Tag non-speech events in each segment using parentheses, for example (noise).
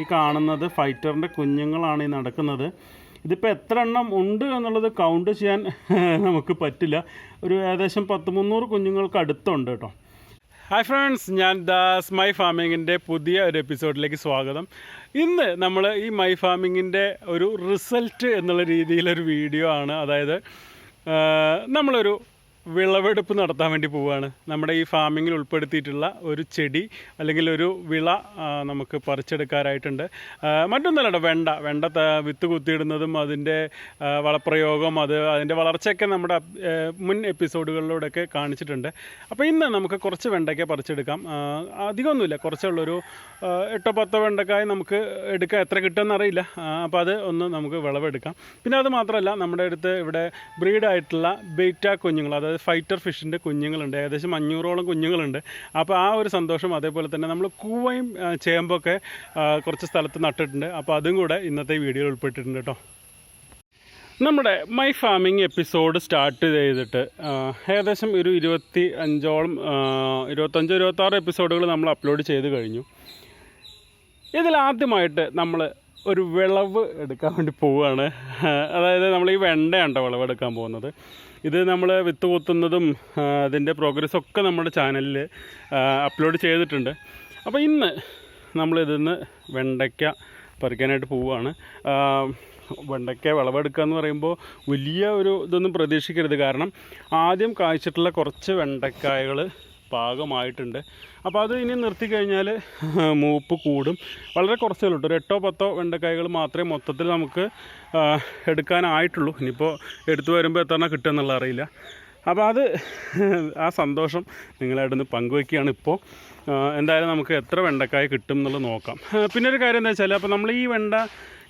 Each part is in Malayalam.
ഈ കാണുന്നത് ഫൈറ്ററിന്റെ കുഞ്ഞുങ്ങളാണ് ഈ നടക്കുന്നത്. ഇതിപ്പോൾ എത്ര എണ്ണം ഉണ്ട് എന്നുള്ളത് കൗണ്ട് ചെയ്യാൻ (laughs) നമുക്ക് പറ്റില്ല. ഒരു ഏകദേശം പത്ത് മുന്നൂറ് കുഞ്ഞുങ്ങൾക്ക് അടുത്തുണ്ട് കേട്ടോ. ഹായ് ഫ്രണ്ട്സ് ഞാൻ ദാസ് മൈ ഫാമിങ്ങിന്റെ പുതിയ ഒരു എപ്പിസോഡിലേക്ക് സ്വാഗതം. ഇന്ന് നമ്മൾ ഈ മൈ ഫാമിങ്ങിന്റെ ഒരു റിസൾട്ട് എന്നുള്ള രീതിയിലൊരു വീഡിയോ ആണ്. അതായത് നമ്മളൊരു വിളവെടുപ്പ് നടത്താൻ വേണ്ടി പോവുകയാണ് നമ്മുടെ ഈ ഫാമിങ്ങിൽ ഉൾപ്പെടുത്തിയിട്ടുള്ള ഒരു ചെടി അല്ലെങ്കിൽ ഒരു വിള നമുക്ക് പറിച്ചെടുക്കാനായിട്ടുണ്ട്. മറ്റൊന്നല്ല വെണ്ട. വെണ്ട വിത്ത് കുത്തിയിടുന്നതും അതിന്റെ വളപ്രയോഗം അത് അതിന്റെ വളർച്ചയൊക്കെ നമ്മുടെ മുൻ എപ്പിസോഡുകളിലൂടെയൊക്കെ കാണിച്ചിട്ടുണ്ട്. അപ്പോൾ ഇന്ന് നമുക്ക് കുറച്ച് വെണ്ടയ്ക്ക പറിച്ചെടുക്കാം. അധികമൊന്നുമില്ല. കുറച്ചുള്ളൊരു എട്ടോ പത്തോ വെണ്ടക്കായ നമുക്ക് എടുക്കാം എത്ര കിട്ടുമെന്ന് അറിയില്ല. അപ്പോൾ അത് ഒന്ന് നമുക്ക് വിളവെടുക്കാം. പിന്നെ അത് മാത്രമല്ല നമ്മുടെ അടുത്ത് ഇവിടെ ബ്രീഡായിട്ടുള്ള ബെയ്റ്റ കുഞ്ഞുങ്ങൾ അതായത് ഫൈറ്റർ ഫിഷിന്റെ കുഞ്ഞുങ്ങളുണ്ട്. ഏകദേശം അഞ്ഞൂറോളം കുഞ്ഞുങ്ങളുണ്ട്. അപ്പോൾ ആ ഒരു സന്തോഷം അതേപോലെ തന്നെ നമ്മൾ കൂവയും ചേമ്പൊക്കെ കുറച്ച് സ്ഥലത്ത് നട്ടിട്ടുണ്ട്. അപ്പോൾ അതും കൂടെ ഇന്നത്തെ വീഡിയോയിൽ ഉൾപ്പെട്ടിട്ടുണ്ട് കേട്ടോ. നമ്മുടെ മൈ ഫാമിംഗ് എപ്പിസോഡ് സ്റ്റാർട്ട് ചെയ്തിട്ട് ഏകദേശം ഒരു ഇരുപത്തി അഞ്ചോളം ഇരുപത്തഞ്ചോ ഇരുപത്താറ് എപ്പിസോഡുകൾ നമ്മൾ അപ്ലോഡ് ചെയ്ത് കഴിഞ്ഞു. ഇതിൽ ആദ്യമായിട്ട് നമ്മൾ ഒരു വിളവ് എടുക്കാൻ വേണ്ടി പോവുകയാണ് അതായത് നമ്മൾ ഈ വെണ്ടയാണ് വിളവെടുക്കാൻ പോകുന്നത്? ഇത് നമ്മൾ വിത്ത് കുത്തുന്നതും അതിന്റെ പ്രോഗ്രസ് ഒക്കെ നമ്മുടെ ചാനലിൽ അപ്ലോഡ് ചെയ്തിട്ടുണ്ട്. അപ്പോൾ ഇന്ന് നമ്മളിതിന്ന് വെണ്ടയ്ക്ക പറിക്കാനായിട്ട് പോവുകയാണ്. വെണ്ടയ്ക്ക വിളവെടുക്കുക എന്ന് പറയുമ്പോൾ വലിയ ഒരു ഇതൊന്നും പ്രതീക്ഷിക്കരുത്. കാരണം ആദ്യം കായ്ച്ചിട്ടുള്ള കുറച്ച് വെണ്ടക്കായകൾ പാകമായിട്ടുണ്ട്. അപ്പോൾ അത് ഇനി നിർത്തി കഴിഞ്ഞാൽ (laughs) മൂപ്പ് കൂടും. വളരെ കുറച്ചേ ഉള്ളൂ ഒരു എട്ടോ പത്തോ വെണ്ടക്കായകൾ മാത്രമേ മൊത്തത്തിൽ നമുക്ക് എടുക്കാനായിട്ടുള്ളൂ. ഇനിയിപ്പോൾ എടുത്തു വരുമ്പോൾ എത്ര കിട്ടുക എന്നുള്ള അറിയില്ല. അപ്പോൾ അത് (laughs) ആ സന്തോഷം നിങ്ങളായിട്ടൊന്ന് പങ്കുവയ്ക്കുകയാണ് ഇപ്പോൾ. എന്തായാലും നമുക്ക് എത്ര വെണ്ടക്കായ കിട്ടും എന്നുള്ളത് നോക്കാം. പിന്നെ ഒരു കാര്യം എന്താ വെച്ചാൽ അപ്പോൾ നമ്മൾ ഈ വെണ്ട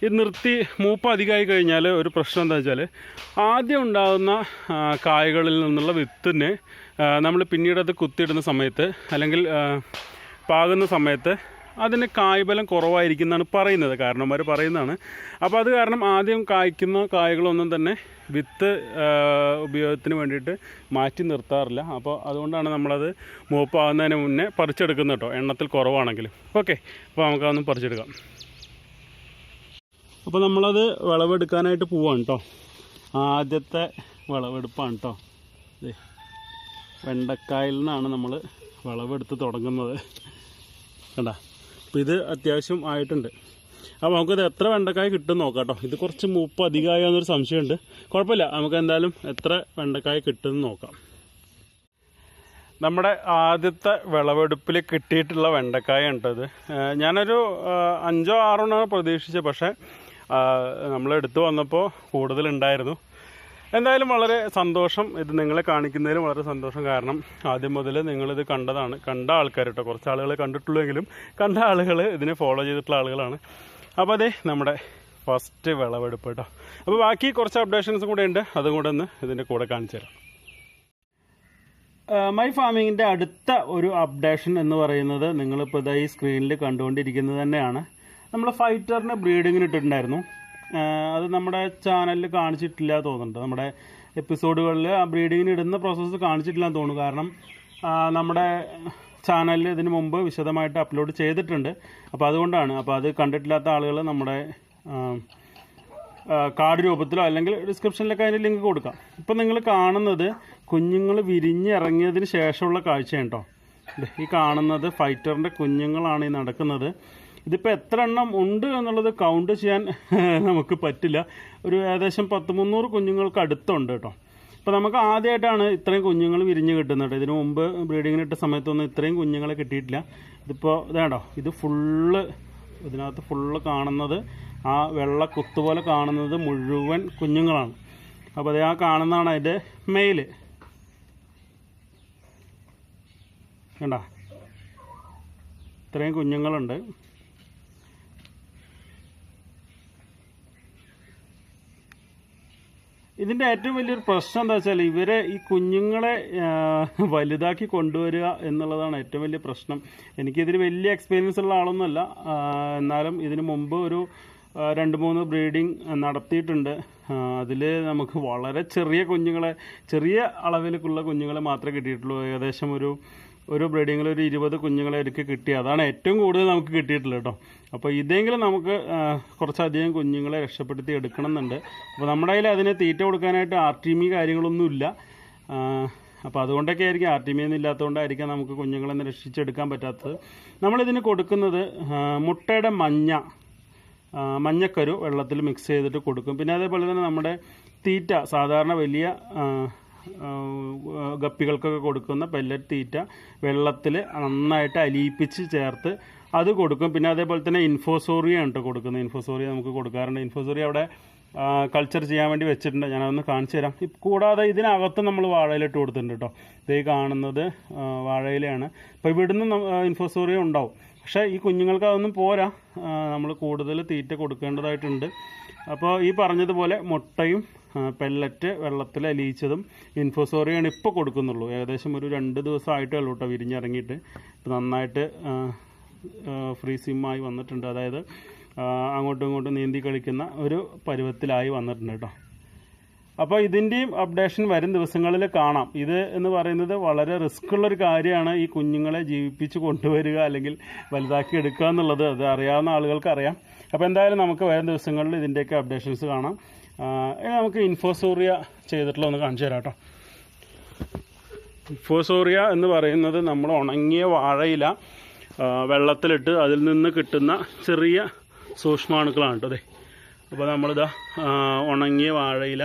ഇത് നിർത്തി മൂപ്പ് അധികമായി കഴിഞ്ഞാൽ ഒരു പ്രശ്നം എന്താ വെച്ചാൽ ആദ്യം ഉണ്ടാകുന്ന കായകളിൽ നിന്നുള്ള വിത്തിന് നമ്മൾ പിന്നീട് അത് കുത്തിയിടുന്ന സമയത്ത് അല്ലെങ്കിൽ പാകുന്ന സമയത്ത് അതിന് കായ്ബലം കുറവായിരിക്കുന്നതാണ് പറയുന്നത്. കാരണന്മാർ പറയുന്നതാണ്. അപ്പോൾ അത് കാരണം ആദ്യം കായ്ക്കുന്ന കായകളൊന്നും തന്നെ വിത്ത് ഉപയോഗത്തിന് വേണ്ടിയിട്ട് മാറ്റി നിർത്താറില്ല. അപ്പോൾ അതുകൊണ്ടാണ് നമ്മളത് മൂപ്പാകുന്നതിന് മുന്നേ പറിച്ചെടുക്കുന്നത് കേട്ടോ. എണ്ണത്തിൽ കുറവാണെങ്കിലും ഓക്കെ. അപ്പോൾ നമുക്കതൊന്ന് പറിച്ചെടുക്കാം. അപ്പോൾ നമ്മളത് വിളവെടുക്കാനായിട്ട് പോവാണ് കേട്ടോ. ആദ്യത്തെ വിളവെടുപ്പാണ് കേട്ടോ. വെണ്ടക്കായിൽ നിന്നാണ് നമ്മൾ വിളവെടുത്ത് തുടങ്ങുന്നത്. കണ്ട? അപ്പം ഇത് അത്യാവശ്യം ആയിട്ടുണ്ട്. അപ്പോൾ നമുക്കിത് എത്ര വെണ്ടക്കായ കിട്ടും നോക്കാം കേട്ടോ ഇത് കുറച്ച് മൂപ്പ് അധികമായോ എന്നൊരു സംശയമുണ്ട്. കുഴപ്പമില്ല. നമുക്ക് എന്തായാലും എത്ര വെണ്ടക്കായ കിട്ടുമെന്ന് നോക്കാം. നമ്മുടെ ആദ്യത്തെ വിളവെടുപ്പിൽ കിട്ടിയിട്ടുള്ള വെണ്ടക്കായ ഉണ്ടത് ഞാനൊരു അഞ്ചോ ആറോ എണ്ണമാണ് പ്രതീക്ഷിച്ചത്. പക്ഷേ നമ്മൾ എടുത്തു വന്നപ്പോൾ കൂടുതലുണ്ടായിരുന്നു. എന്തായാലും വളരെ സന്തോഷം ഇത് നിങ്ങളെ കാണിക്കുന്നതിൽ വളരെ സന്തോഷം. കാരണം ആദ്യം മുതൽ നിങ്ങളിത് കണ്ടതാണ്. കണ്ട ആൾക്കാർ കേട്ടോ കുറച്ച് ആളുകളെ കണ്ടിട്ടുള്ളെങ്കിലും കണ്ട ആളുകൾ ഇതിനെ ഫോളോ ചെയ്തിട്ടുള്ള ആളുകളാണ്. അപ്പോൾ അതെ നമ്മുടെ ഫസ്റ്റ് വിളവെടുപ്പ് കേട്ടോ അപ്പോൾ ബാക്കി കുറച്ച് അപ്ഡേഷൻസും കൂടെ ഉണ്ട്. അതും കൂടെ ഒന്ന് ഇതിന്റെ കൂടെ കാണിച്ചു തരാം. മൈ ഫാമിങ്ങിന്റെ അടുത്ത ഒരു അപ്ഡേഷൻ എന്ന് പറയുന്നത് നിങ്ങളിപ്പോൾ ഇതാ ഈ സ്ക്രീനിൽ കണ്ടുകൊണ്ടിരിക്കുന്നത് തന്നെയാണ്. നമ്മൾ ഫൈറ്ററിന് ബ്രീഡിങ്ങിന് ഇട്ടിട്ടുണ്ടായിരുന്നു. അത് നമ്മുടെ ചാനലിൽ കാണിച്ചിട്ടില്ല തോന്നുന്നുണ്ട്. നമ്മുടെ എപ്പിസോഡുകളിൽ ആ ബ്രീഡിങ്ങിന് ഇടുന്ന പ്രോസസ്സ് കാണിച്ചിട്ടില്ല എന്ന് തോന്നുന്നു. കാരണം നമ്മുടെ ചാനലിൽ ഇതിന് മുമ്പ് വിശദമായിട്ട് അപ്ലോഡ് ചെയ്തിട്ടുണ്ട്. അപ്പോൾ അതുകൊണ്ടാണ്. അപ്പോൾ അത് കണ്ടിട്ടില്ലാത്ത ആളുകൾ നമ്മുടെ കാർഡ് രൂപത്തിലോ അല്ലെങ്കിൽ ഡിസ്ക്രിപ്ഷനിലൊക്കെ അതിന്റെ ലിങ്ക് കൊടുക്കാം. ഇപ്പം നിങ്ങൾ കാണുന്നത് കുഞ്ഞുങ്ങൾ വിരിഞ്ഞിറങ്ങിയതിന് ശേഷമുള്ള കാഴ്ചയാണ് കേട്ടോ. ഈ കാണുന്നത് ഫൈറ്ററിന്റെ കുഞ്ഞുങ്ങളാണ് ഈ നടക്കുന്നത്. ഇതിപ്പോൾ എത്ര എണ്ണം ഉണ്ട് എന്നുള്ളത് കൗണ്ട് ചെയ്യാൻ (laughs) നമുക്ക് പറ്റില്ല. ഒരു ഏകദേശം പത്ത് മുന്നൂറ് കുഞ്ഞുങ്ങൾക്ക് അടുത്തുണ്ട് കേട്ടോ. അപ്പോൾ നമുക്ക് ആദ്യമായിട്ടാണ് ഇത്രയും കുഞ്ഞുങ്ങൾ വിരിഞ്ഞ് കിട്ടുന്നത് കേട്ടോ. ഇതിനു മുമ്പ് ബ്രീഡിങ്ങിന് ഇട്ട സമയത്തൊന്നും ഇത്രയും കുഞ്ഞുങ്ങളെ കിട്ടിയിട്ടില്ല. ഇതിപ്പോൾ ഇതാണ്ടോ ഇത് ഫുള്ള് ഇതിനകത്ത് ഫുള്ള് കാണുന്നത് ആ വെള്ള കുത്തുപോലെ കാണുന്നത് മുഴുവൻ കുഞ്ഞുങ്ങളാണ്. അപ്പോൾ അത് ആ കാണുന്നതാണ് അതിന്റെ മെയിൽ കണ്ട? ഇത്രയും കുഞ്ഞുങ്ങളുണ്ട്. ഇതിന്റെ ഏറ്റവും വലിയൊരു പ്രശ്നം എന്താ വെച്ചാൽ ഇവരെ ഈ കുഞ്ഞുങ്ങളെ വലുതാക്കി കൊണ്ടുവരിക എന്നുള്ളതാണ് ഏറ്റവും വലിയ പ്രശ്നം. എനിക്കിതിൽ വലിയ എക്സ്പീരിയൻസ് ഉള്ള ആളൊന്നുമല്ല. എന്നാലും ഇതിന് മുമ്പ് ഒരു രണ്ട് മൂന്ന് ബ്രീഡിങ് നടത്തിയിട്ടുണ്ട്. അതിൽ നമുക്ക് വളരെ ചെറിയ കുഞ്ഞുങ്ങളെ ചെറിയ അളവിലേക്കുള്ള കുഞ്ഞുങ്ങളെ മാത്രമേ കിട്ടിയിട്ടുള്ളൂ. ഏകദേശം ഒരു ഒരു ബ്രീഡിങ്ങിൽ ഒരു ഇരുപത് കുഞ്ഞുങ്ങളെ എനിക്ക് കിട്ടി. അതാണ് ഏറ്റവും കൂടുതൽ നമുക്ക് കിട്ടിയിട്ടുള്ളത് കേട്ടോ. അപ്പോൾ ഇതെങ്കിലും നമുക്ക് കുറച്ചധികം കുഞ്ഞുങ്ങളെ രക്ഷപ്പെടുത്തി എടുക്കണം എന്നുണ്ട് അപ്പോൾ നമ്മുടെ കയ്യിൽ അതിന് തീറ്റ കൊടുക്കാനായിട്ട് ആർ ടി മി കാര്യങ്ങളൊന്നുമില്ല അപ്പോൾ അതുകൊണ്ടൊക്കെ ആയിരിക്കും ആർ ടി മി ഒന്നും ഇല്ലാത്തതുകൊണ്ടായിരിക്കാം നമുക്ക് കുഞ്ഞുങ്ങളെ ഒന്ന് രക്ഷിച്ചെടുക്കാൻ പറ്റാത്തത്. നമ്മളിതിന് കൊടുക്കുന്നത് മുട്ടയുടെ മഞ്ഞ മഞ്ഞക്കരു വെള്ളത്തിൽ മിക്സ് ചെയ്തിട്ട് കൊടുക്കും. പിന്നെ അതേപോലെ തന്നെ നമ്മുടെ തീറ്റ സാധാരണ വലിയ ഗപ്പികൾക്കൊക്കെ കൊടുക്കുന്ന പെല്ലറ്റ് തീറ്റ വെള്ളത്തിൽ നന്നായിട്ട് അലിയിപ്പിച്ച് ചേർത്ത് അത് കൊടുക്കും. പിന്നെ അതേപോലെ തന്നെ ഇൻഫോസോറിയ ഉണ്ട് കൊടുക്കുന്നത്. ഇൻഫോസോറിയ നമുക്ക് കൊടുക്കാറുണ്ട്. ഇൻഫോസോറിയ അവിടെ കൾച്ചർ ചെയ്യാൻ വേണ്ടി വെച്ചിട്ടുണ്ട്. ഞാനതൊന്ന് കാണിച്ചു തരാം. കൂടാതെ ഇതിനകത്ത് നമ്മൾ വാഴയിലിട്ട് കൊടുത്തിട്ടുണ്ട് കേട്ടോ ഇത് കാണുന്നത് വാഴയിലയാണ്. അപ്പോൾ ഇവിടുന്ന് ഇൻഫോസോറിയ ഉണ്ടാവും. പക്ഷേ ഈ കുഞ്ഞുങ്ങൾക്ക് അതൊന്നും പോരാ. നമ്മൾ കൂടുതൽ തീറ്റ കൊടുക്കേണ്ടതായിട്ടുണ്ട്. അപ്പോൾ ഈ പറഞ്ഞതുപോലെ മുട്ടയും പെല്ലറ്റ് വെള്ളത്തിൽ അലിയിച്ചതും ഇൻഫോസോറിയാണ് ഇപ്പോൾ കൊടുക്കുന്നുള്ളൂ. ഏകദേശം ഒരു രണ്ട് ദിവസമായിട്ടേ ഉള്ളൂ കേട്ടോ വിരിഞ്ഞിറങ്ങിയിട്ട്. ഇപ്പോൾ നന്നായിട്ട് ഫ്രീ സിമ്മായി വന്നിട്ടുണ്ട്. അതായത് അങ്ങോട്ടും ഇങ്ങോട്ടും നീന്തി കളിക്കുന്ന ഒരു പരുവത്തിലായി വന്നിട്ടുണ്ട് കേട്ടോ അപ്പോൾ ഇതിന്റെയും അപ്ഡേഷൻ വരും ദിവസങ്ങളിൽ കാണാം. ഇത് എന്ന് പറയുന്നത് വളരെ റിസ്ക് ഉള്ളൊരു കാര്യമാണ് ഈ കുഞ്ഞുങ്ങളെ ജീവിപ്പിച്ച് കൊണ്ടുവരിക അല്ലെങ്കിൽ വലുതാക്കി എടുക്കുക എന്നുള്ളത്. അത് അറിയാവുന്ന ആളുകൾക്ക് അറിയാം. അപ്പോൾ എന്തായാലും നമുക്ക് വരും ദിവസങ്ങളിൽ ഇതിന്റെയൊക്കെ അപ്ഡേഷൻസ് കാണാം. നമുക്ക് ഇൻഫോസോറിയ ചെയ്തിട്ടുള്ള ഒന്ന് കാണിച്ചു തരാം കേട്ടോ. ഇൻഫോസോറിയ എന്ന് പറയുന്നത് നമ്മൾ ഉണങ്ങിയ വാഴയില വെള്ളത്തിലിട്ട് അതിൽ നിന്ന് കിട്ടുന്ന ചെറിയ സൂക്ഷ്മാണുക്കളാണ് കേട്ടോ അതെ അപ്പോൾ നമ്മളിതാ ഉണങ്ങിയ വാഴയില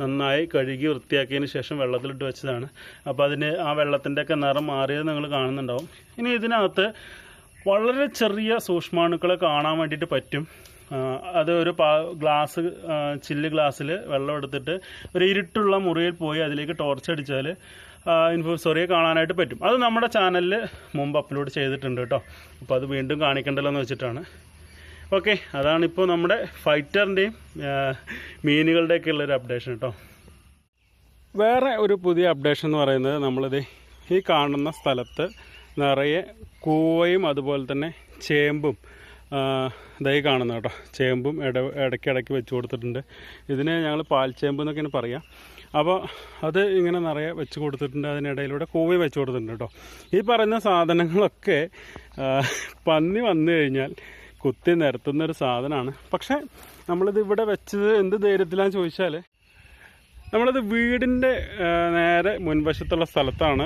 നന്നായി കഴുകി വൃത്തിയാക്കിയതിന് ശേഷം വെള്ളത്തിലിട്ട് വെച്ചതാണ്. അപ്പോൾ അതിന് ആ വെള്ളത്തിന്റെ ഒക്കെ നിറം മാറിയത് നിങ്ങൾ കാണുന്നുണ്ടാവും. ഇനി ഇതിനകത്ത് വളരെ ചെറിയ സൂക്ഷ്മാണുക്കളെ കാണാൻ വേണ്ടിയിട്ട് പറ്റും. അത് ഒരു ഗ്ലാസ് ചില്ല് ഗ്ലാസ്സിൽ വെള്ളം എടുത്തിട്ട് ഒരു ഇരുട്ടുള്ള മുറിയിൽ പോയി അതിലേക്ക് ടോർച്ച് അടിച്ചാൽ ഇൻഫോസോറിയെ കാണാനായിട്ട് പറ്റും. അത് നമ്മുടെ ചാനലിൽ മുമ്പ് അപ്ലോഡ് ചെയ്തിട്ടുണ്ട് കേട്ടോ അപ്പോൾ അത് വീണ്ടും കാണിക്കണ്ടല്ലോ എന്ന് വെച്ചിട്ടാണ്. ഓക്കെ അതാണിപ്പോൾ നമ്മുടെ ഫൈറ്ററിന്റെയും മീനുകളുടെയൊക്കെ ഉള്ളൊരു അപ്ഡേഷൻ കേട്ടോ വേറെ ഒരു പുതിയ അപ്ഡേഷൻ എന്ന് പറയുന്നത് നമ്മളിത് ഈ കാണുന്ന സ്ഥലത്ത് നിറയെ കൂവയും അതുപോലെ തന്നെ ചേമ്പും ദേ കാണുന്നത് കാണുന്ന കേട്ടോ. ചേമ്പും ഇട ഇടയ്ക്കിടയ്ക്ക് വെച്ച് കൊടുത്തിട്ടുണ്ട്. ഇതിന് ഞങ്ങൾ പാൽച്ചേമ്പ് എന്നൊക്കെയാണ് പറയുക അപ്പോൾ അത് ഇങ്ങനെ നിറയെ വെച്ച് കൊടുത്തിട്ടുണ്ട്. അതിനിടയിലൂടെ കോവി വെച്ച് കൊടുത്തിട്ടുണ്ട് കേട്ടോ. ഈ പറയുന്ന സാധനങ്ങളൊക്കെ പന്നി വന്നു കഴിഞ്ഞാൽ കുത്തി നിരത്തുന്ന ഒരു സാധനമാണ്. പക്ഷേ നമ്മളിത് ഇവിടെ വെച്ചത് എന്ത് ധൈര്യത്തിലാന്ന് ചോദിച്ചാൽ നമ്മളത് വീടിന്റെ നേരെ മുൻവശത്തുള്ള സ്ഥലത്താണ്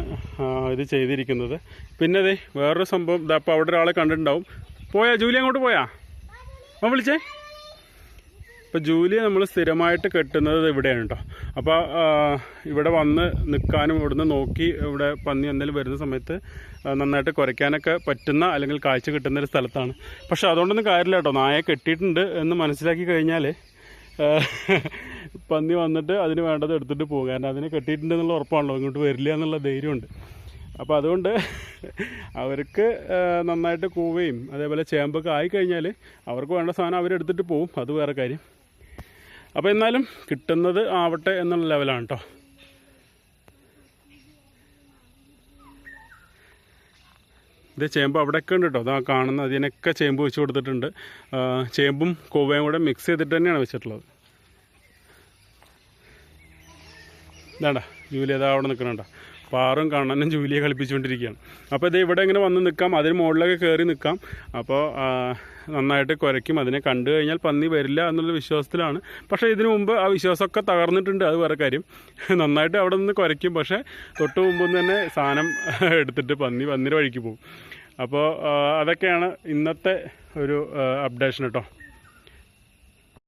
ഇത് ചെയ്തിരിക്കുന്നത്. പിന്നെ അതെ വേറൊരു സംഭവം ഇതാ അപ്പോൾ അവിടെ ഒരാളെ കണ്ടിട്ടുണ്ടാവും. പോയാ? ജൂലി അങ്ങോട്ട് പോയാ? അവൻ വിളിച്ചേ? ഇപ്പോൾ ജൂലിയെ നമ്മൾ സ്ഥിരമായിട്ട് കെട്ടുന്നത് ഇവിടെയാണ് കേട്ടോ അപ്പോൾ ഇവിടെ വന്ന് നിൽക്കാനും ഇവിടുന്ന് നോക്കി ഇവിടെ പന്നി എന്തെങ്കിലും വരുന്ന സമയത്ത് നന്നായിട്ട് കുരയ്ക്കാനൊക്കെ പറ്റുന്ന അല്ലെങ്കിൽ കാഴ്ച കിട്ടുന്ന ഒരു സ്ഥലത്താണ്. പക്ഷെ അതുകൊണ്ടൊന്നും കാര്യമില്ല കേട്ടോ നായ കെട്ടിയിട്ടുണ്ട് എന്ന് മനസ്സിലാക്കി കഴിഞ്ഞാൽ പന്നി വന്നിട്ട് അതിന് വേണ്ടത് എടുത്തിട്ട് പോകും കാരണം അതിനെ കെട്ടിയിട്ടുണ്ടെന്നുള്ള ഉറപ്പാണല്ലോ. ഇങ്ങോട്ട് വരില്ല എന്നുള്ള ധൈര്യമുണ്ട്. അപ്പോൾ അതുകൊണ്ട് അവർക്ക് നന്നായിട്ട് കൂവുകയും അതേപോലെ ചേമ്പൊക്കെ ആയിക്കഴിഞ്ഞാൽ അവർക്ക് വേണ്ട സാധനം അവരെടുത്തിട്ട് പോവും. അത് വേറെ കാര്യം. അപ്പോൾ എന്നാലും കിട്ടുന്നത് ആവട്ടെ എന്നുള്ള ലെവലാണ് കേട്ടോ ഇത് ചേമ്പ് അവിടെയൊക്കെ ഉണ്ട് കേട്ടോ അതാ കാണുന്ന അതിനൊക്കെ ചേമ്പ് വെച്ച് കൊടുത്തിട്ടുണ്ട്. ചേമ്പും കോവയും കൂടെ മിക്സ് ചെയ്തിട്ട് തന്നെയാണ് വെച്ചിട്ടുള്ളത്. ഇതാണ്ട ജൂലി അതാ അവിടെ നിൽക്കണണ്ട? പാറും കണ്ണനും ജൂലിയെ കളിപ്പിച്ചുകൊണ്ടിരിക്കുകയാണ്. അപ്പോൾ ഇത് ഇവിടെ ഇങ്ങനെ വന്ന് നിൽക്കാം. അതിന് മുകളിലൊക്കെ കയറി നിൽക്കാം. അപ്പോൾ നന്നായിട്ട് കുരയ്ക്കും. അതിനെ കണ്ടു കഴിഞ്ഞാൽ പന്നി വരില്ല എന്നുള്ള വിശ്വാസത്തിലാണ്. പക്ഷേ ഇതിനു മുമ്പ് ആ വിശ്വാസമൊക്കെ തകർന്നിട്ടുണ്ട്. അത് വേറെ കാര്യം. നന്നായിട്ട് അവിടെ നിന്ന് കുരയ്ക്കും. പക്ഷേ തൊട്ട് മുമ്പ് തന്നെ സാധനം എടുത്തിട്ട് പന്നി പന്നിയുടെ വഴിക്ക് പോകും. അപ്പോൾ അതൊക്കെയാണ് ഇന്നത്തെ ഒരു അപ്ഡേഷൻ കേട്ടോ